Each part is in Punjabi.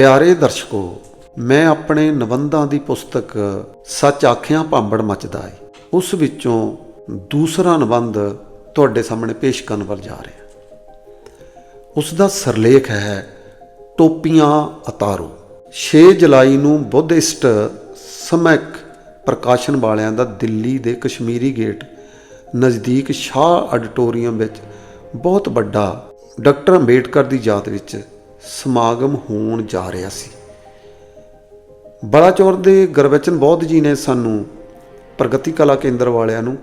ਪਿਆਰੇ ਦਰਸ਼ਕੋ, ਮੈਂ ਆਪਣੇ ਨਿਬੰਧਾਂ ਦੀ ਪੁਸਤਕ ਸੱਚ ਆਖਿਆਂ ਭਾਂਬੜ ਮੱਚਦਾ ਏ। ਉਸ ਵਿੱਚੋਂ ਦੂਸਰਾ ਨਿਬੰਧ ਤੁਹਾਡੇ ਸਾਹਮਣੇ ਪੇਸ਼ ਕਰਨ ਵੱਲ ਜਾ ਰਿਹਾ। ਉਸ ਦਾ ਸਰਲੇਖ ਹੈ, ਟੋਪੀਆਂ ਉਤਾਰੋ 6 ਜੁਲਾਈ ਨੂੰ ਬੁੱਧਿਸਟ ਸਮੈਕ ਪ੍ਰਕਾਸ਼ਨ ਵਾਲਿਆਂ ਦਾ ਦਿੱਲੀ ਦੇ ਕਸ਼ਮੀਰੀ ਗੇਟ ਨਜ਼ਦੀਕ ਸ਼ਾਹ ਆਡੀਟੋਰੀਅਮ ਵਿੱਚ ਬਹੁਤ ਵੱਡਾ ਡਾਕਟਰ ਅੰਬੇਡਕਰ ਦੀ ਯਾਦ ਵਿੱਚ ਸਮਾਗਮ ਹੋਣ ਜਾ ਰਿਹਾ ਸੀ। ਬਲਾਚੌਰ ਦੇ ਗੁਰਬਚਨ ਬੌਧ ਜੀ ਨੇ ਸਾਨੂੰ ਪ੍ਰਗਤੀ ਕਲਾ ਕੇਂਦਰ ਵਾਲਿਆਂ ਨੂੰ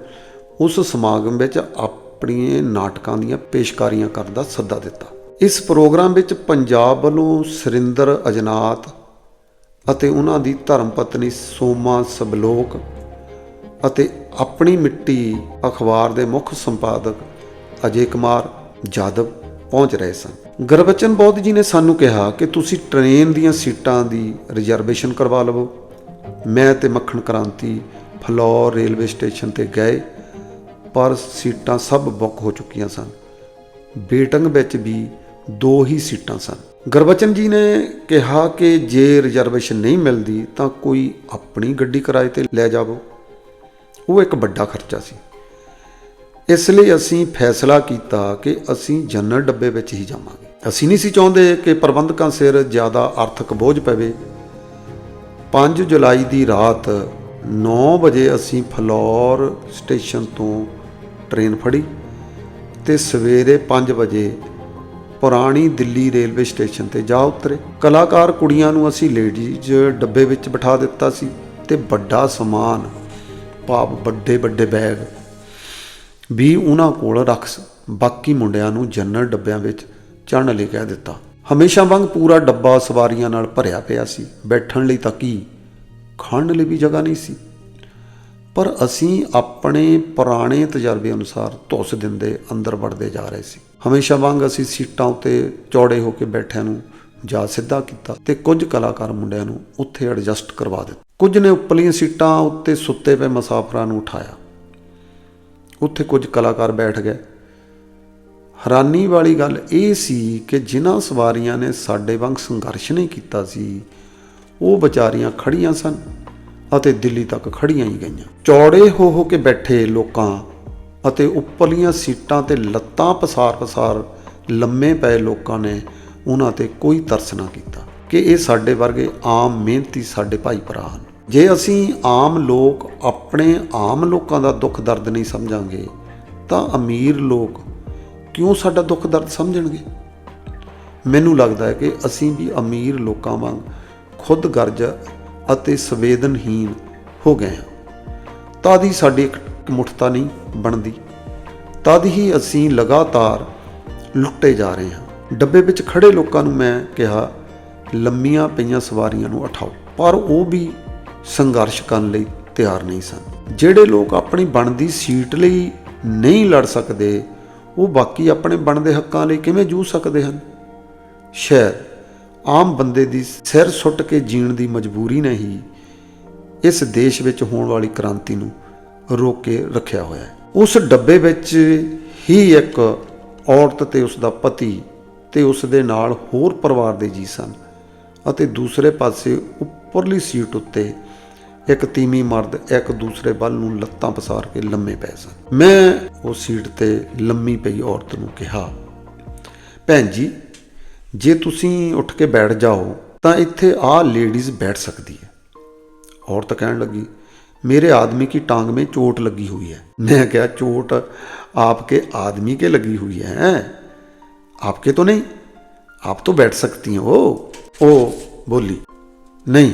ਉਸ ਸਮਾਗਮ ਵਿੱਚ ਆਪਣੀਆਂ ਨਾਟਕਾਂ ਦੀਆਂ ਪੇਸ਼ਕਾਰੀਆਂ ਕਰਨ ਦਾ ਸੱਦਾ ਦਿੱਤਾ। ਇਸ ਪ੍ਰੋਗਰਾਮ ਵਿੱਚ ਪੰਜਾਬ ਵੱਲੋਂ ਸੁਰਿੰਦਰ ਅਜਨਾਤ ਅਤੇ ਉਹਨਾਂ ਦੀ ਧਰਮ ਪਤਨੀ ਸੋਮਾ ਸਬਲੋਕ ਅਤੇ ਆਪਣੀ ਮਿੱਟੀ ਅਖਬਾਰ ਦੇ ਮੁੱਖ ਸੰਪਾਦਕ ਅਜੇ ਕੁਮਾਰ ਜਾਦਵ ਪਹੁੰਚ ਰਹੇ ਸਨ ਗੁਰਬਚਨ ਬੌਧ ਜੀ ਨੇ ਸਾਨੂੰ ਕਿਹਾ ਕਿ ਤੁਸੀਂ ਟ੍ਰੇਨ ਦੀਆਂ ਸੀਟਾਂ ਦੀ ਰਿਜ਼ਰਵੇਸ਼ਨ ਕਰਵਾ ਲਵੋ। ਮੈਂ ਤੇ ਮੱਖਣ ਕ੍ਰਾਂਤੀ ਫਲੌਰ ਰੇਲਵੇ ਸਟੇਸ਼ਨ ਤੇ ਗਏ, ਪਰ ਸੀਟਾਂ ਸਭ ਬੁੱਕ ਹੋ ਚੁੱਕੀਆਂ ਸਨ। ਬੇਟੰਗ ਵਿੱਚ ਵੀ ਦੋ ਹੀ ਸੀਟਾਂ ਸਨ। ਗੁਰਬਚਨ ਜੀ ਨੇ ਕਿਹਾ ਕਿ ਜੇ ਰਿਜ਼ਰਵੇਸ਼ਨ ਨਹੀਂ ਮਿਲਦੀ ਤਾਂ ਕੋਈ ਆਪਣੀ ਗੱਡੀ ਕਿਰਾਏ ਤੇ ਲੈ ਜਾਵੋ। ਉਹ ਇੱਕ ਵੱਡਾ ਖਰਚਾ ਸੀ। ਇਸ ਲਈ ਅਸੀਂ ਫੈਸਲਾ ਕੀਤਾ ਕਿ ਅਸੀਂ ਜਨਰਲ ਡੱਬੇ ਵਿੱਚ ਹੀ ਜਾਵਾਂਗੇ। ਅਸੀਂ ਨਹੀਂ ਸੀ ਚਾਹੁੰਦੇ ਕਿ ਪ੍ਰਬੰਧਕਾਂ ਸਿਰ ਜ਼ਿਆਦਾ ਆਰਥਿਕ ਬੋਝ ਪਵੇ। 5 ਜੁਲਾਈ ਦੀ ਰਾਤ 9 ਵਜੇ ਅਸੀਂ ਫਲੌਰ ਸਟੇਸ਼ਨ ਤੋਂ ਟ੍ਰੇਨ ਫੜੀ ਤੇ ਸਵੇਰੇ 5 ਵਜੇ ਪੁਰਾਣੀ ਦਿੱਲੀ ਰੇਲਵੇ ਸਟੇਸ਼ਨ ਤੇ ਜਾ ਉਤਰੇ। ਕਲਾਕਾਰ ਕੁੜੀਆਂ ਨੂੰ ਅਸੀਂ ਲੇਡੀਜ਼ ਡੱਬੇ ਵਿੱਚ ਬਿਠਾ ਦਿੱਤਾ ਸੀ ਤੇ ਵੱਡਾ ਸਮਾਨ, ਭਾਵ ਵੱਡੇ ਵੱਡੇ ਬੈਗ ਵੀ ਉਹਨਾਂ ਕੋਲ ਰੱਖ ਬਾਕੀ ਮੁੰਡਿਆਂ ਨੂੰ ਜਨਰਲ ਡੱਬਿਆਂ ਵਿੱਚ ਚੜ੍ਹਨ ਲਈ ਕਹਿ ਦਿੱਤਾ। ਹਮੇਸ਼ਾ ਵਾਂਗ ਪੂਰਾ ਡੱਬਾ ਸਵਾਰੀਆਂ ਨਾਲ ਭਰਿਆ ਪਿਆ ਸੀ। ਬੈਠਣ ਲਈ ਤਾਂ ਕੀ? ਖਾਣ ਲਈ ਵੀ ਜਗ੍ਹਾ ਨਹੀਂ ਸੀ। ਪਰ ਅਸੀਂ ਆਪਣੇ ਪੁਰਾਣੇ ਤਜਰਬੇ ਅਨੁਸਾਰ ਧੁੱਸ ਦਿੰਦੇ ਅੰਦਰ ਵੜਦੇ ਜਾ ਰਹੇ ਸੀ। ਹਮੇਸ਼ਾ ਵਾਂਗ ਅਸੀਂ ਸੀਟਾਂ ਉੱਤੇ ਚੌੜੇ ਹੋ ਕੇ ਬੈਠਿਆਂ ਨੂੰ ਜਾ ਸਿੱਧਾ ਕੀਤਾ ਤੇ ਕੁਝ ਕਲਾਕਾਰ ਮੁੰਡਿਆਂ ਨੂੰ ਉੱਥੇ ਐਡਜਸਟ ਕਰਵਾ ਦਿੱਤਾ। ਕੁਝ ਨੇ ਉੱਪਰਲੀਆਂ ਸੀਟਾਂ ਉੱਤੇ ਸੁੱਤੇ ਪਏ ਮੁਸਾਫਰਾਂ ਨੂੰ ਉਠਾਇਆ। ਉੱਥੇ ਕੁਝ ਕਲਾਕਾਰ ਬੈਠ ਗਏ। ਹੈਰਾਨੀ ਵਾਲੀ ਗੱਲ ਇਹ ਸੀ ਕਿ ਜਿਨ੍ਹਾਂ ਸਵਾਰੀਆਂ ਨੇ ਸਾਡੇ ਵਾਂਗ ਸੰਘਰਸ਼ ਨਹੀਂ ਕੀਤਾ ਸੀ, ਉਹ ਵਿਚਾਰੀਆਂ ਖੜੀਆਂ ਸਨ ਅਤੇ ਦਿੱਲੀ ਤੱਕ ਖੜੀਆਂ ਹੀ ਗਈਆਂ। ਚੌੜੇ ਹੋ ਹੋ ਕੇ ਬੈਠੇ ਲੋਕਾਂ ਅਤੇ ਉੱਪਰਲੀਆਂ ਸੀਟਾਂ ਤੇ ਲੱਤਾਂ ਪਸਾਰ-ਪਸਾਰ ਲੰਮੇ ਪਏ ਲੋਕਾਂ ਨੇ ਉਹਨਾਂ ਤੇ ਕੋਈ ਤਰਸ ਨਾ ਕੀਤਾ ਕਿ ਇਹ ਸਾਡੇ ਵਰਗੇ ਆਮ ਮਿਹਨਤੀ ਸਾਡੇ ਭਾਈ ਭਰਾ ਹਨ। ਜੇ ਅਸੀਂ ਆਮ ਲੋਕ ਆਪਣੇ ਆਮ ਲੋਕਾਂ ਦਾ ਦੁੱਖ ਦਰਦ ਨਹੀਂ ਸਮਝਾਂਗੇ, ਤਾਂ ਅਮੀਰ ਲੋਕ ਕਿਉਂ ਸਾਡਾ ਦੁੱਖ ਦਰਦ ਸਮਝਣਗੇ? ਮੈਨੂੰ ਲੱਗਦਾ ਹੈ ਕਿ ਅਸੀਂ ਵੀ ਅਮੀਰ ਲੋਕਾਂ ਵਾਂਗ ਖੁਦ ਗਰਜ ਅਤੇ ਸੰਵੇਦਨਹੀਨ ਹੋ ਗਏ ਹਾਂ। ਤਦ ਹੀ ਸਾਡੀ ਇੱਕ ਮੁਠਤਾ ਨਹੀਂ ਬਣਦੀ। ਤਦ ਹੀ ਅਸੀਂ ਲਗਾਤਾਰ ਲੁੱਟੇ ਜਾ ਰਹੇ ਹਾਂ। ਡੱਬੇ ਵਿੱਚ ਖੜੇ ਲੋਕਾਂ ਨੂੰ ਮੈਂ ਕਿਹਾ, ਲੰਮੀਆਂ ਪਈਆਂ ਸਵਾਰੀਆਂ ਨੂੰ ਉਠਾਓ। ਪਰ ਉਹ ਵੀ ਸੰਘਰਸ਼ ਕਰਨ ਲਈ ਤਿਆਰ ਨਹੀਂ ਸਨ। ਜਿਹੜੇ ਲੋਕ ਆਪਣੀ ਬਣਦੀ ਸੀਟ ਲਈ ਨਹੀਂ ਲੜ ਸਕਦੇ, ਉਹ ਬਾਕੀ ਆਪਣੇ ਬਣਦੇ ਹੱਕਾਂ ਲਈ ਕਿਵੇਂ ਜੂਝ ਸਕਦੇ ਹਨ? ਸ਼ਾਇਦ ਆਮ ਬੰਦੇ ਦੀ ਸਿਰ ਸੁੱਟ ਕੇ ਜੀਣ ਦੀ ਮਜਬੂਰੀ ਨੇ ਹੀ ਇਸ ਦੇਸ਼ ਵਿੱਚ ਹੋਣ ਵਾਲੀ ਕ੍ਰਾਂਤੀ ਨੂੰ ਰੋਕ ਕੇ ਰੱਖਿਆ ਹੋਇਆ ਹੈ। ਉਸ ਡੱਬੇ ਵਿੱਚ ਹੀ ਇੱਕ ਔਰਤ ਤੇ ਉਸ ਦਾ ਪਤੀ ਤੇ ਉਸ ਦੇ ਨਾਲ ਹੋਰ ਪਰਿਵਾਰ ਦੇ ਜੀ ਸਨ ਅਤੇ ਦੂਸਰੇ ਪਾਸੇ ਉੱਪਰਲੀ ਸੀਟ ਉੱਤੇ ਇੱਕ ਤੀਮੀ ਮਰਦ ਇੱਕ ਦੂਸਰੇ ਵੱਲ ਨੂੰ ਲੱਤਾਂ ਪਸਾਰ ਕੇ ਲੰਮੇ ਪਏ ਸਨ ਮੈਂ ਉਹ ਸੀਟ ਤੇ ਲੰਮੀ ਪਈ ਔਰਤ ਨੂੰ ਕਿਹਾ ਭੈਣ ਜੀ ਜੇ ਤੁਸੀਂ ਉੱਠ ਕੇ ਬੈਠ ਜਾਓ ਤਾਂ ਇੱਥੇ ਆਹ ਲੇਡੀਜ਼ ਬੈਠ ਸਕਦੀ ਹੈ ਔਰਤ ਕਹਿਣ ਲੱਗੀ मेरे आदमी की टांग में चोट लगी हुई है मैं क्या चोट आपके आदमी के लगी हुई है आपके तो नहीं आप तो बैठ सकती हैं ओ ओ बोली नहीं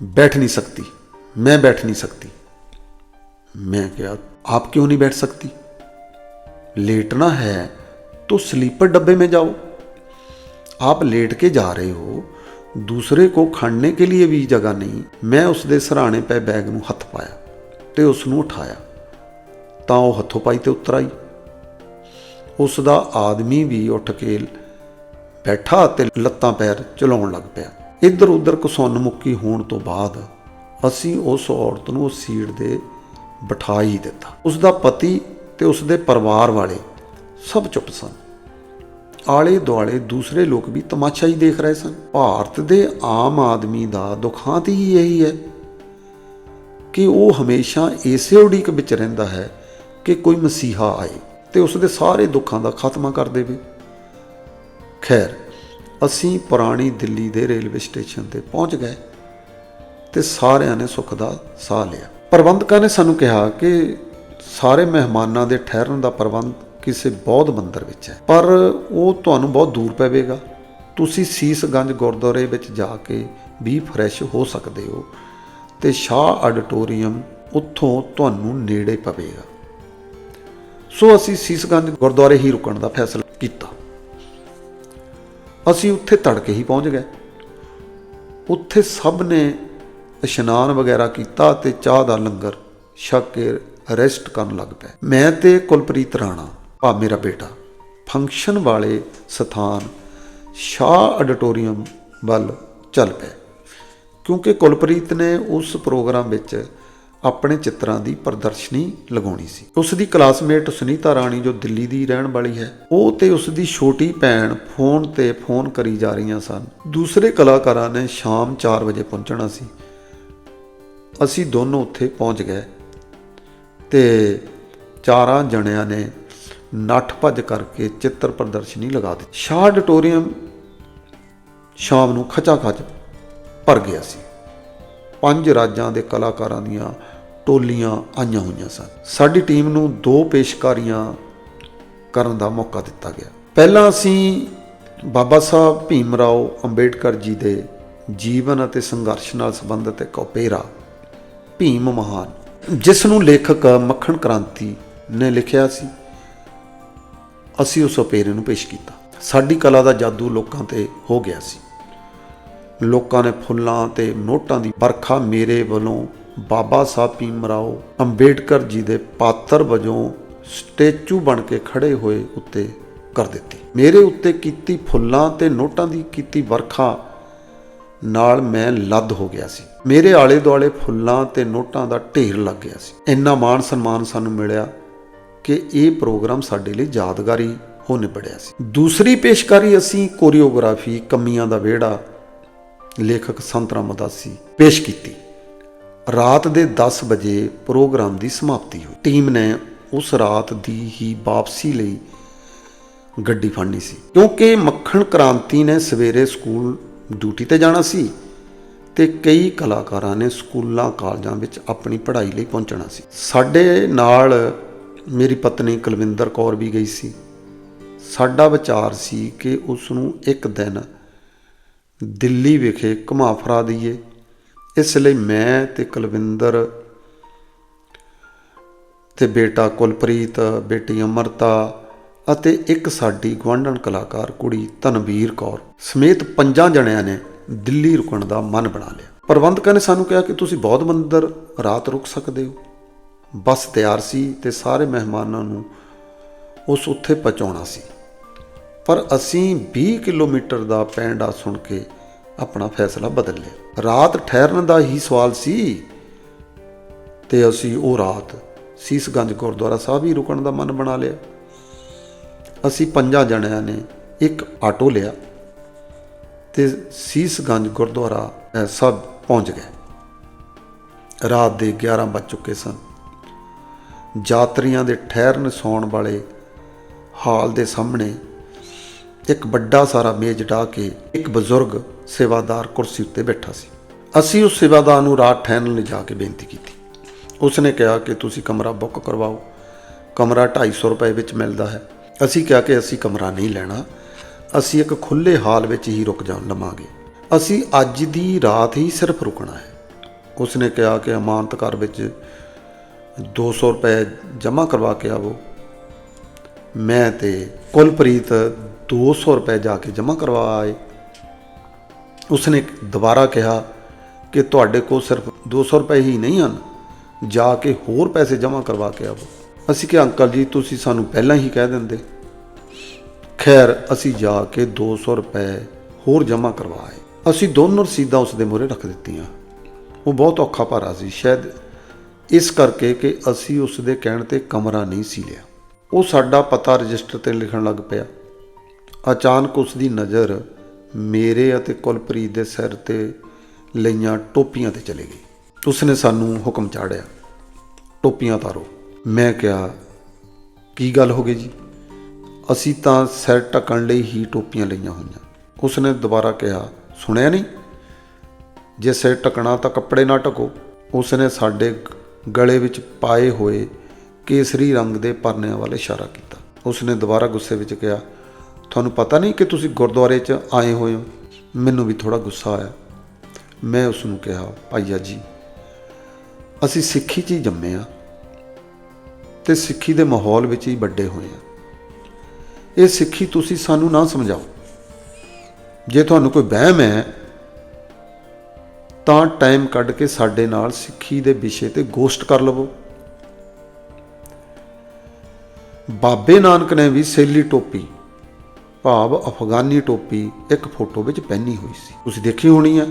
बैठ नहीं सकती मैं बैठ नहीं सकती मैं क्या आप क्यों नहीं बैठ सकती लेटना है तो स्लीपर डब्बे में जाओ आप लेट के जा रहे हो ਦੂਸਰੇ ਕੋ ਖੜਨੇ ਕੇ ਲਈ ਵੀ ਜਗ੍ਹਾ ਨਹੀਂ ਮੈਂ ਉਸ ਦੇ ਸਰਾਣੇ ਪੈ ਬੈਗ ਨੂੰ ਹੱਥ ਪਾਇਆ ਤੇ ਉਸ ਨੂੰ ਉਠਾਇਆ ਤਾਂ ਉਹ ਹੱਥੋਂ ਪਾਈ ਤੇ ਉਤਰ ਆਈ ਉਸ ਦਾ ਆਦਮੀ ਵੀ ਉੱਠ ਕੇ ਬੈਠਾ ਤੇ ਲੱਤਾਂ ਪੈਰ ਚਲਾਉਣ ਲੱਗ ਪਿਆ ਇੱਧਰ ਉੱਧਰ ਕੁਸੁੰਨ ਮੁੱਕੀ ਹੋਣ ਤੋਂ ਬਾਅਦ ਅਸੀਂ ਉਸ ਔਰਤ ਨੂੰ ਉਸ ਸੀਟ ਦੇ ਬਿਠਾ ਹੀ ਦਿੱਤਾ। ਉਸ ਦਾ ਪਤੀ ਤੇ ਉਸ ਦੇ ਪਰਿਵਾਰ ਵਾਲੇ ਸਭ ਚੁੱਪ ਸਨ। ਆਲੇ ਦੁਆਲੇ ਦੂਸਰੇ ਲੋਕ ਵੀ ਤਮਾਸ਼ਾ ਹੀ ਦੇਖ ਰਹੇ ਸਨ। ਭਾਰਤ ਦੇ ਆਮ ਆਦਮੀ ਦਾ ਦੁਖਾਂਤ ਹੀ ਇਹੀ ਹੈ ਕਿ ਉਹ ਹਮੇਸ਼ਾ ਇਸੇ ਉਡੀਕ ਵਿੱਚ ਰਹਿੰਦਾ ਹੈ ਕਿ ਕੋਈ ਮਸੀਹਾ ਆਏ ਤੇ ਉਸ ਦੇ ਸਾਰੇ ਦੁੱਖਾਂ ਦਾ ਖਾਤਮਾ ਕਰ ਦੇਵੇ। ਖੈਰ, ਅਸੀਂ ਪੁਰਾਣੀ ਦਿੱਲੀ ਦੇ ਰੇਲਵੇ ਸਟੇਸ਼ਨ ਤੇ ਪਹੁੰਚ ਗਏ। ਤੇ ਸਾਰਿਆਂ ਨੇ ਸੁੱਖ ਦਾ ਸਾਹ ਲਿਆ। ਪ੍ਰਬੰਧਕਾਂ ਨੇ ਸਾਨੂੰ ਕਿਹਾ ਕਿ ਸਾਰੇ ਮਹਿਮਾਨਾਂ ਦੇ ਠਹਿਰਨ ਦਾ ਪ੍ਰਬੰਧ ਕਿਸੇ ਬੌਧ ਮੰਦਰ ਵਿੱਚ ਹੈ। ਪਰ ਉਹ ਤੁਹਾਨੂੰ ਬਹੁਤ ਦੂਰ ਪਵੇਗਾ। ਤੁਸੀਂ ਸੀਸਗੰਜ ਗੁਰਦੁਆਰੇ ਵਿੱਚ ਜਾ ਕੇ ਵੀ ਫਰੈਸ਼ ਹੋ ਸਕਦੇ ਹੋ ਤੇ ਸ਼ਾਹ ਆਡੀਟੋਰੀਅਮ ਉੱਥੋਂ ਤੁਹਾਨੂੰ ਨੇੜੇ ਪਵੇਗਾ। ਸੋ ਅਸੀਂ ਸੀਸਗੰਜ ਗੁਰਦੁਆਰੇ ਹੀ ਰੁਕਣ ਦਾ ਫੈਸਲਾ ਕੀਤਾ। ਅਸੀਂ ਉੱਥੇ ਤੜਕੇ ਹੀ ਪਹੁੰਚ ਗਏ। ਉੱਥੇ ਸਭ ਨੇ ਇਸ਼ਨਾਨ ਵਗੈਰਾ ਕੀਤਾ ਤੇ ਚਾਹ ਦਾ ਲੰਗਰ ਛੱਕ ਕੇ ਰੈਸਟ ਕਰਨ ਲੱਗ ਪਏ ਮੈਂ ਤੇ ਕੁਲਪ੍ਰੀਤ ਰਾਣਾ, ਆ ਮੇਰਾ ਬੇਟਾ ਫੰਕਸ਼ਨ ਵਾਲੇ ਸਥਾਨ ਸ਼ਾਹ ਆਡੀਟੋਰੀਅਮ ਵੱਲ ਚੱਲ ਪਏ। ਕਿਉਂਕਿ ਕੁਲਪ੍ਰੀਤ ਨੇ ਉਸ ਪ੍ਰੋਗਰਾਮ ਵਿੱਚ ਆਪਣੇ ਚਿੱਤਰਾਂ ਦੀ ਪ੍ਰਦਰਸ਼ਨੀ ਲਗਾਉਣੀ ਸੀ। ਉਸ ਦੀ ਕਲਾਸਮੇਟ ਸੁਨੀਤਾ ਰਾਣੀ ਜੋ ਦਿੱਲੀ ਦੀ ਰਹਿਣ ਵਾਲੀ ਹੈ, ਉਹ ਤੇ ਉਸ ਦੀ ਛੋਟੀ ਭੈਣ ਫੋਨ ਤੇ ਫੋਨ ਕਰੀ ਜਾ ਰਹੀਆਂ ਸਨ। ਦੂਸਰੇ ਕਲਾਕਾਰਾਂ ਨੇ ਸ਼ਾਮ 4 ਵਜੇ ਪਹੁੰਚਣਾ ਸੀ। ਅਸੀਂ ਦੋਨੋਂ ਉੱਥੇ ਪਹੁੰਚ ਗਏ ਤੇ ਚਾਰਾਂ ਜਣਿਆਂ ਨੇ ਨੱਠ ਭੱਜ ਕਰਕੇ ਚਿੱਤਰ ਪ੍ਰਦਰਸ਼ਨੀ ਲਗਾ ਦਿੱਤੀ। ਸ਼ਾਹ ਆਡੀਟੋਰੀਅਮ ਸ਼ਾਮ ਨੂੰ ਖਚਾ ਖਚ ਭਰ ਗਿਆ ਸੀ। ਪੰਜ ਰਾਜਾਂ ਦੇ ਕਲਾਕਾਰਾਂ ਦੀਆਂ ਟੋਲੀਆਂ ਆਈਆਂ ਹੋਈਆਂ ਸਨ। ਸਾਡੀ ਟੀਮ ਨੂੰ ਦੋ ਪੇਸ਼ਕਾਰੀਆਂ ਕਰਨ ਦਾ ਮੌਕਾ ਦਿੱਤਾ ਗਿਆ। ਪਹਿਲਾਂ ਅਸੀਂ ਬਾਬਾ ਸਾਹਿਬ ਭੀਮ ਰਾਓ ਅੰਬੇਡਕਰ ਜੀ ਦੇ ਜੀਵਨ ਅਤੇ ਸੰਘਰਸ਼ ਨਾਲ ਸੰਬੰਧਿਤ ਇੱਕ ਓਪੇਰਾ ਭੀਮ ਮਹਾਨ, ਜਿਸ ਨੂੰ ਲੇਖਕ ਮੱਖਣ ਕ੍ਰਾਂਤੀ ਨੇ ਲਿਖਿਆ ਸੀ। ਅਸੀਂ ਉਸ ਓਪੇਰੇ ਨੂੰ ਪੇਸ਼ ਕੀਤਾ। ਸਾਡੀ ਕਲਾ ਦਾ ਜਾਦੂ ਲੋਕਾਂ ਤੇ ਹੋ ਗਿਆ ਸੀ। ਲੋਕਾਂ ਨੇ ਫੁੱਲਾਂ ਤੇ ਨੋਟਾਂ ਦੀ ਵਰਖਾ ਮੇਰੇ ਵੱਲੋਂ ਬਾਬਾ ਸਾਹਿਬ ਭੀਮ ਰਾਓ ਅੰਬੇਡਕਰ ਜੀ ਦੇ ਪਾਤਰ ਵਜੋਂ ਸਟੈਚੂ ਬਣ ਕੇ ਖੜੇ ਹੋਏ ਉੱਤੇ ਕਰ ਦਿੱਤੀ। ਮੇਰੇ ਉੱਤੇ ਕੀਤੀ ਫੁੱਲਾਂ ਤੇ ਨੋਟਾਂ ਦੀ ਕੀਤੀ ਵਰਖਾ ਨਾਲ ਮੈਂ ਲੱਦ ਹੋ ਗਿਆ ਸੀ। ਮੇਰੇ ਆਲੇ ਦੁਆਲੇ ਫੁੱਲਾਂ ਤੇ ਨੋਟਾਂ ਦਾ ਢੇਰ ਲੱਗ ਗਿਆ ਸੀ। ਇੰਨਾ ਮਾਣ ਸਨਮਾਨ ਸਾਨੂੰ ਮਿਲਿਆ ਕਿ ਇਹ ਪ੍ਰੋਗਰਾਮ ਸਾਡੇ ਲਈ ਯਾਦਗਾਰੀ ਹੋ ਨਿਬੜਿਆ ਸੀ। ਦੂਸਰੀ ਪੇਸ਼ਕਾਰੀ ਅਸੀਂ ਕੋਰੀਓਗ੍ਰਾਫੀ, ਕਮੀਆਂ ਦਾ ਵਿਹੜਾ, ਲੇਖਕ ਸੰਤਰਾਮ ਉਦਾਸੀ ਪੇਸ਼ ਕੀਤੀ। ਰਾਤ ਦੇ 10 ਵਜੇ ਪ੍ਰੋਗਰਾਮ ਦੀ ਸਮਾਪਤੀ ਹੋਈ। ਟੀਮ ਨੇ ਉਸ ਰਾਤ ਦੀ ਹੀ ਵਾਪਸੀ ਲਈ ਗੱਡੀ ਫੜਨੀ ਸੀ। ਕਿਉਂਕਿ ਮੱਖਣ ਕ੍ਰਾਂਤੀ ਨੇ ਸਵੇਰੇ ਸਕੂਲ ਡਿਊਟੀ ਤੇ ਜਾਣਾ ਸੀ ਤੇ ਕਈ ਕਲਾਕਾਰਾਂ ਨੇ ਸਕੂਲਾਂ ਕਾਲਜਾਂ ਵਿੱਚ ਆਪਣੀ ਪੜ੍ਹਾਈ ਲਈ ਪਹੁੰਚਣਾ ਸੀ। ਸਾਡੇ ਨਾਲ ਮੇਰੀ ਪਤਨੀ ਕੁਲਵਿੰਦਰ ਕੌਰ ਵੀ ਗਈ ਸੀ। ਸਾਡਾ ਵਿਚਾਰ ਸੀ ਕਿ ਉਸ ਨੂੰ ਇੱਕ ਦਿਨ ਦਿੱਲੀ ਵਿਖੇ ਘੁਮਾ ਫਰਾ ਦਈਏ। ਇਸ ਲਈ ਮੈਂ ਤੇ ਕੁਲਵਿੰਦਰ ਤੇ ਬੇਟਾ ਕੁਲਪ੍ਰੀਤ, ਬੇਟੀ ਅਮਰਤਾ ਅਤੇ ਇੱਕ ਸਾਡੀ ਗਵਾਂਢਣ ਕਲਾਕਾਰ ਕੁੜੀ ਤਨਵੀਰ ਕੌਰ ਸਮੇਤ ਪੰਜਾਂ ਜਣਿਆਂ ਨੇ ਦਿੱਲੀ ਰੁਕਣ ਦਾ ਮਨ ਬਣਾ ਲਿਆ। ਪ੍ਰਬੰਧਕਾਂ ਨੇ ਸਾਨੂੰ ਕਿਹਾ ਕਿ ਤੁਸੀਂ ਬੌਧ ਮੰਦਰ ਰਾਤ ਰੁਕ ਸਕਦੇ ਹੋ। ਬੱਸ ਤਿਆਰ ਸੀ ਤੇ ਸਾਰੇ ਮਹਿਮਾਨਾਂ ਨੂੰ ਉਸ ਉੱਥੇ ਪਹੁੰਚਾਉਣਾ ਸੀ। ਪਰ ਅਸੀਂ 20 ਕਿਲੋਮੀਟਰ ਦਾ ਪੈਂਡਾ ਸੁਣ ਕੇ ਆਪਣਾ ਫੈਸਲਾ ਬਦਲ ਲਿਆ। ਰਾਤ ਠਹਿਰਨ ਦਾ ਹੀ ਸਵਾਲ ਸੀ ਤੇ ਅਸੀਂ ਉਹ ਰਾਤ ਸੀਸਗੰਜ ਗੁਰਦੁਆਰਾ ਸਾਹਿਬ ਹੀ ਰੁਕਣ ਦਾ ਮਨ ਬਣਾ ਲਿਆ। ਅਸੀਂ ਪੰਜਾਂ ਜਣਿਆਂ ਨੇ ਇੱਕ ਆਟੋ ਲਿਆ ਤੇ ਸੀਸਗੰਜ ਗੁਰਦੁਆਰਾ ਸਭ ਪਹੁੰਚ ਗਏ। ਰਾਤ ਦੇ 11 ਵੱਜ ਚੁੱਕੇ ਸਨ। ਯਾਤਰੀਆਂ ਦੇ ਠਹਿਰਨ ਸੌਣ ਵਾਲੇ ਹਾਲ ਦੇ ਸਾਹਮਣੇ ਇੱਕ ਵੱਡਾ ਸਾਰਾ ਮੇਜ਼ ਢਾ ਕੇ ਇੱਕ ਬਜ਼ੁਰਗ ਸੇਵਾਦਾਰ ਕੁਰਸੀ ਉੱਤੇ ਬੈਠਾ ਸੀ। ਅਸੀਂ ਉਸ ਸੇਵਾਦਾਰ ਨੂੰ ਰਾਤ ਠਹਿਰਨ ਲਈ ਜਾ ਕੇ ਬੇਨਤੀ ਕੀਤੀ। ਉਸਨੇ ਕਿਹਾ ਕਿ ਤੁਸੀਂ ਕਮਰਾ ਬੁੱਕ ਕਰਵਾਓ। ਕਮਰਾ 250 ਰੁਪਏ ਵਿੱਚ ਮਿਲਦਾ ਹੈ। ਅਸੀਂ ਕਿਹਾ ਕਿ ਅਸੀਂ ਕਮਰਾ ਨਹੀਂ ਲੈਣਾ, ਅਸੀਂ ਇੱਕ ਖੁੱਲੇ ਹਾਲ ਵਿੱਚ ਹੀ ਰੁਕ ਜਾ ਲਵਾਂਗੇ। ਅਸੀਂ ਅੱਜ ਦੀ ਰਾਤ ਹੀ ਸਿਰਫ ਰੁਕਣਾ ਹੈ। ਉਸਨੇ ਕਿਹਾ ਕਿ ਅਮਾਨਤ ਘਰ ਵਿੱਚ 200 ਰੁਪਏ ਜਮ੍ਹਾਂ ਕਰਵਾ ਕੇ ਆਵੋ। ਮੈਂ ਤੇ ਕੁਲਪ੍ਰੀਤ 200 ਰੁਪਏ ਜਾ ਕੇ ਜਮ੍ਹਾਂ ਕਰਵਾ ਆਏ। ਉਸਨੇ ਦੁਬਾਰਾ ਕਿਹਾ ਕਿ ਤੁਹਾਡੇ ਕੋਲ ਸਿਰਫ 200 ਰੁਪਏ ਹੀ ਨਹੀਂ ਹਨ, ਜਾ ਕੇ ਹੋਰ ਪੈਸੇ ਜਮ੍ਹਾਂ ਕਰਵਾ ਕੇ ਆਵੋ। ਅਸੀਂ ਕਿ ਅੰਕਲ ਜੀ, ਤੁਸੀਂ ਸਾਨੂੰ ਪਹਿਲਾਂ ਹੀ ਕਹਿ ਦਿੰਦੇ। ਖੈਰ, ਅਸੀਂ ਜਾ ਕੇ 200 ਰੁਪਏ ਹੋਰ ਜਮ੍ਹਾਂ ਕਰਵਾਏ। ਅਸੀਂ ਦੋਨੋਂ ਰਸੀਦਾਂ ਉਸ ਦੇ ਮੂਹਰੇ ਰੱਖ ਦਿੱਤੀਆਂ। ਉਹ ਬਹੁਤ ਔਖਾ ਭਾਰਾ ਸੀ। ਸ਼ਾਇਦ ਇਸ ਕਰਕੇ ਕਿ ਅਸੀਂ ਉਸ ਦੇ ਕਹਿਣ ਤੇ ਕਮਰਾ ਨਹੀਂ ਸੀ ਲਿਆ। ਉਹ ਸਾਡਾ ਪਤਾ ਰਜਿਸਟਰ ਤੇ ਲਿਖਣ ਲੱਗ ਪਿਆ। ਅਚਾਨਕ ਉਸ ਦੀ ਨਜ਼ਰ ਮੇਰੇ ਅਤੇ ਕੁਲਪ੍ਰੀਤ ਦੇ ਸਿਰ ਤੇ ਲਈਆਂ ਟੋਪੀਆਂ ਤੇ ਚਲੀ ਗਈ। ਉਸਨੇ ਸਾਨੂੰ ਹੁਕਮ ਚਾੜਿਆ, ਟੋਪੀਆਂ ਤਾਰੋ ਮੈਂ ਕਿਹਾ, ਕੀ ਗੱਲ ਹੋ ਗਈ ਜੀ? ਅਸੀਂ ਤਾਂ ਸਿਰ ਢੱਕਣ ਲਈ ਹੀ ਟੋਪੀਆਂ ਲਈਆਂ ਹੋਈਆਂ। ਉਸਨੇ ਦੁਬਾਰਾ ਕਿਹਾ, ਸੁਣਿਆ ਨਹੀਂ? ਜੇ ਸਿਰ ਢੱਕਣਾ ਤਾਂ ਕੱਪੜੇ ਨਾ ਢੱਕੋ। ਉਸਨੇ ਸਾਡੇ ਗਲੇ ਵਿੱਚ ਪਾਏ ਹੋਏ ਕੇਸਰੀ ਰੰਗ ਦੇ ਪਰਨਿਆਂ ਵੱਲ ਇਸ਼ਾਰਾ ਕੀਤਾ। ਉਸਨੇ ਦੁਬਾਰਾ ਗੁੱਸੇ ਵਿੱਚ ਕਿਹਾ, ਤੁਹਾਨੂੰ ਪਤਾ ਨਹੀਂ ਕਿ ਤੁਸੀਂ ਗੁਰਦੁਆਰੇ 'ਚ ਆਏ ਹੋਏ ਹੋ? ਮੈਨੂੰ ਵੀ ਥੋੜਾ ਗੁੱਸਾ ਆਇਆ। ਮੈਂ ਉਸ ਨੂੰ ਕਿਹਾ, ਭਾਈਆ ਜੀ, ਅਸੀਂ ਸਿੱਖੀ 'ਚ ਹੀ ਜੰਮੇ ਆ ਤੇ ਸਿੱਖੀ ਦੇ ਮਾਹੌਲ ਵਿੱਚ ਹੀ ਵੱਡੇ ਹੋਏ ਆ। ਇਹ ਸਿੱਖੀ ਤੁਸੀਂ ਸਾਨੂੰ ਨਾ ਸਮਝਾਓ। ਜੇ ਤੁਹਾਨੂੰ ਕੋਈ ਵਹਿਮ ਹੈ, ਤਾਂ ਟਾਈਮ ਕੱਢ ਕੇ ਸਾਡੇ ਨਾਲ ਸਿੱਖੀ ਦੇ ਵਿਸ਼ੇ ਤੇ ਗੋਸ਼ਟ ਕਰ ਲਵੋ। ਬਾਬੇ ਨਾਨਕ ਨੇ ਵੀ ਸੇਲੀ ਟੋਪੀ, ਭਾਵ ਅਫਗਾਨੀ ਟੋਪੀ ਇੱਕ ਫੋਟੋ ਵਿੱਚ ਪਹਿਨੀ ਹੋਈ ਸੀ। ਤੁਸੀਂ ਦੇਖੀ ਹੋਣੀ ਹੈ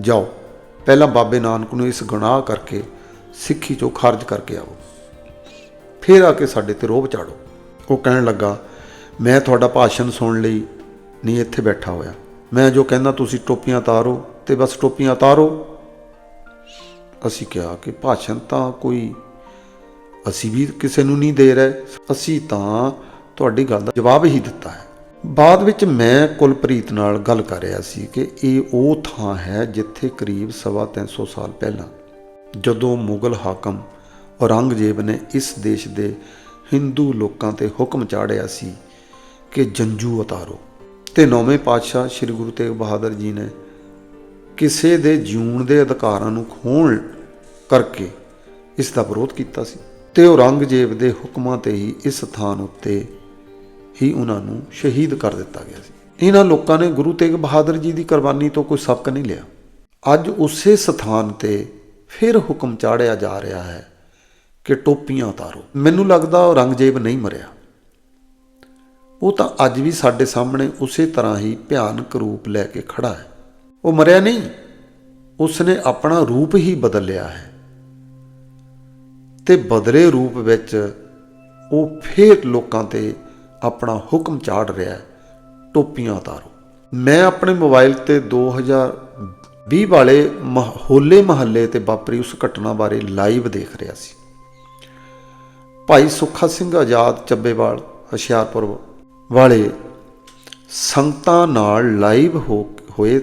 ਜਾਓ, ਪਹਿਲਾਂ ਬਾਬੇ ਨਾਨਕ ਨੂੰ ਇਸ ਗੁਨਾਹ ਕਰਕੇ ਸਿੱਖੀ ਚੋਂ ਖਾਰਜ ਕਰਕੇ ਆਓ। ਫਿਰ ਆ ਕੇ ਸਾਡੇ ਤੇ ਰੋਹ ਚਾੜੋ ਉਹ ਕਹਿਣ ਲੱਗਾ, ਮੈਂ ਤੁਹਾਡਾ ਭਾਸ਼ਣ ਸੁਣਨ ਲਈ ਨਹੀਂ ਇੱਥੇ ਬੈਠਾ ਹੋਇਆ। ਮੈਂ ਜੋ ਕਹਿੰਦਾ ਤੁਸੀਂ ਟੋਪੀਆਂ ਉਤਾਰੋ ਤੇ ਬਸ ਟੋਪੀਆਂ ਉਤਾਰੋ ਅਸੀਂ ਕਿਹਾ ਕਿ ਭਾਸ਼ਣ ਤਾਂ ਕੋਈ ਅਸੀਂ ਵੀ ਕਿਸੇ ਨੂੰ ਨਹੀਂ ਦੇ ਰਹੇ। ਅਸੀਂ ਤਾਂ ਤੁਹਾਡੀ ਗੱਲ ਦਾ ਜਵਾਬ ਹੀ ਦਿੱਤਾ ਹੈ। ਬਾਅਦ ਵਿੱਚ ਮੈਂ ਕੁਲਪ੍ਰੀਤ ਨਾਲ ਗੱਲ ਕਰ ਰਿਹਾ ਸੀ ਕਿ ਇਹ ਉਹ ਥਾਂ ਹੈ ਜਿੱਥੇ ਕਰੀਬ ਸਵਾ ਤਿੰਨ ਸੌ ਸਾਲ ਪਹਿਲਾਂ ਜਦੋਂ ਮੁਗਲ ਹਾਕਮ ਔਰੰਗਜ਼ੇਬ ਨੇ ਇਸ ਦੇਸ਼ ਦੇ ਹਿੰਦੂ ਲੋਕਾਂ ਤੇ ਹੁਕਮ ਚਾੜਿਆ ਸੀ ਕਿ ਜੰਜੂ ਉਤਾਰੋ। ਤੇ ਨੌਵੇਂ ਪਾਤਸ਼ਾਹ ਸ੍ਰੀ ਗੁਰੂ ਤੇਗ ਬਹਾਦਰ ਜੀ ਨੇ ਕਿਸੇ ਦੇ ਜਿਉਣ ਦੇ ਅਧਿਕਾਰਾਂ ਨੂੰ ਖੋਹਣ ਕਰਕੇ ਇਸ ਦਾ ਵਿਰੋਧ ਕੀਤਾ ਸੀ। ਤੇ ਔਰੰਗਜ਼ੇਬ ਦੇ ਹੁਕਮਾਂ ਤੇ ਹੀ ਇਸ ਸਥਾਨ ਉੱਤੇ ਹੀ ਉਹਨਾਂ ਨੂੰ ਸ਼ਹੀਦ ਕਰ ਦਿੱਤਾ ਗਿਆ ਸੀ। ਇਹਨਾਂ ਲੋਕਾਂ ਨੇ ਗੁਰੂ ਤੇਗ ਬਹਾਦਰ ਜੀ ਦੀ ਕੁਰਬਾਨੀ ਤੋਂ ਕੋਈ ਸਬਕ ਨਹੀਂ ਲਿਆ। ਅੱਜ ਉਸੇ ਸਥਾਨ ਤੇ ਫਿਰ ਹੁਕਮ ਚਾੜਿਆ ਜਾ ਰਿਹਾ ਹੈ ਕਿ ਟੋਪੀਆਂ ਉਤਾਰੋ। ਮੈਨੂੰ ਲੱਗਦਾ ਉਹ ਰੰਗਜ਼ੇਬ ਨਹੀਂ ਮਰਿਆ। ਉਹ ਤਾਂ ਅੱਜ ਵੀ ਸਾਡੇ ਸਾਹਮਣੇ ਉਸੇ ਤਰ੍ਹਾਂ ਹੀ ਭਿਆਨਕ ਰੂਪ ਲੈ ਕੇ ਖੜਾ ਹੈ। ਉਹ ਮਰਿਆ ਨਹੀਂ, ਉਸਨੇ ਆਪਣਾ ਰੂਪ ਹੀ ਬਦਲ ਲਿਆ ਹੈ। ਤੇ ਬਦਲੇ ਰੂਪ ਵਿੱਚ ਉਹ ਫੇਰ ਲੋਕਾਂ ਤੇ ਆਪਣਾ ਹੁਕਮ ਚਾੜ ਰਿਹਾ ਹੈ, ਟੋਪੀਆਂ ਉਤਾਰੋ। ਮੈਂ ਆਪਣੇ ਮੋਬਾਈਲ ਤੇ 2020 ਵਾਲੇ ਮਹ- ਹੋਲੇ ਮਹੱਲੇ ਤੇ ਵਾਪਰੀ ਉਸ ਘਟਨਾ ਬਾਰੇ ਲਾਈਵ ਦੇਖ ਰਿਹਾ ਸੀ। ਭਾਈ ਸੁੱਖਾ ਸਿੰਘ ਆਜ਼ਾਦ ਚੱਬੇਵਾਲ ਹੁਸ਼ਿਆਰਪੁਰ ਵਾਲੇ ਸੰਗਤਾਂ ਨਾਲ ਲਾਈਵ ਹੋ ਹੋਏ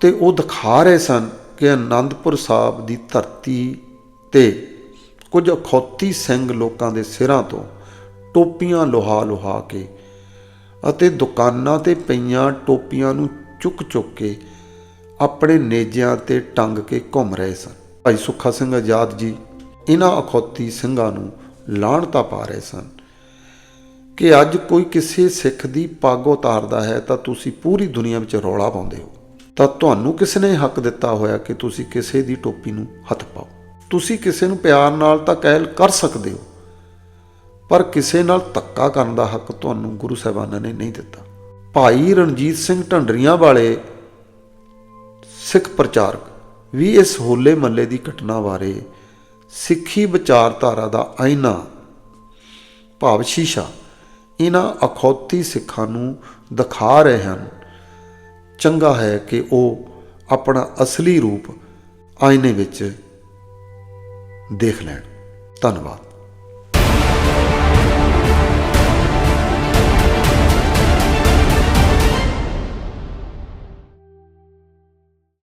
ਤੇ ਉਹ ਦਿਖਾ ਰਹੇ ਸਨ ਕਿ ਆਨੰਦਪੁਰ ਸਾਹਿਬ ਦੀ ਧਰਤੀ ਤੇ ਕੁਝ ਅਖੌਤੀ ਸਿੰਘ ਲੋਕਾਂ ਦੇ ਸਿਰਾਂ ਤੋਂ ਟੋਪੀਆਂ ਲੋਹਾ ਲੋਹਾ ਕੇ ਅਤੇ ਦੁਕਾਨਾਂ ਤੇ ਪਈਆਂ ਟੋਪੀਆਂ ਨੂੰ ਚੁੱਕ ਚੁੱਕ ਕੇ ਆਪਣੇ ਨੇਜਿਆਂ ਤੇ ਟੰਗ ਕੇ ਘੁੰਮ ਰਹੇ ਸਨ। ਭਾਈ ਸੁੱਖਾ ਸਿੰਘ ਆਜ਼ਾਦ ਜੀ ਇਹਨਾਂ ਅਖੌਤੀ ਸਿੰਘਾਂ ਨੂੰ ਲਾਹਣਤਾ ਪਾ ਰਹੇ ਸਨ ਕਿ ਅੱਜ ਕੋਈ ਕਿਸੇ ਸਿੱਖ ਦੀ ਪੱਗ ਉਤਾਰਦਾ ਹੈ ਤਾਂ ਤੁਸੀਂ ਪੂਰੀ ਦੁਨੀਆ ਵਿੱਚ ਰੌਲਾ ਪਾਉਂਦੇ ਹੋ। ਤਾਂ ਤੁਹਾਨੂੰ ਕਿਸ ਨੇ ਹੱਕ ਦਿੱਤਾ ਹੋਇਆ ਕਿ ਤੁਸੀਂ ਕਿਸੇ ਦੀ ਟੋਪੀ ਨੂੰ ਹੱਥ ਪਾਓ? ਤੁਸੀਂ ਕਿਸੇ ਨੂੰ ਪਿਆਰ ਨਾਲ ਤਾਂ ਕਹਿਲ ਕਰ ਸਕਦੇ ਹੋ, ਪਰ ਕਿਸੇ ਨਾਲ ਧੱਕਾ ਕਰਨ ਦਾ ਹੱਕ ਤੁਹਾਨੂੰ ਗੁਰੂ ਸਾਹਿਬਾਨਾਂ ਨੇ ਨਹੀਂ ਦਿੱਤਾ। ਭਾਈ ਰਣਜੀਤ ਸਿੰਘ ਢੰਡਰੀਆਂ ਵਾਲੇ ਸਿੱਖ ਪ੍ਰਚਾਰਕ ਵੀ ਇਸ ਹੋਲੇ ਮਹੱਲੇ ਦੀ ਘਟਨਾ ਬਾਰੇ ਸਿੱਖੀ ਵਿਚਾਰਧਾਰਾ ਦਾ ਆਇਨਾ। ਭਾਵ ਸ਼ੀਸ਼ਾ। ਇਹਨਾਂ ਅਖੌਤੀ ਸਿੱਖਾਂ ਨੂੰ ਦਿਖਾ ਰਹੇ ਹਨ। ਚੰਗਾ ਹੈ ਕਿ ਉਹ ਆਪਣਾ ਅਸਲੀ ਰੂਪ ਆਇਨੇ ਵਿੱਚ ਦੇਖ ਲੈਣ। ਧੰਨਵਾਦ।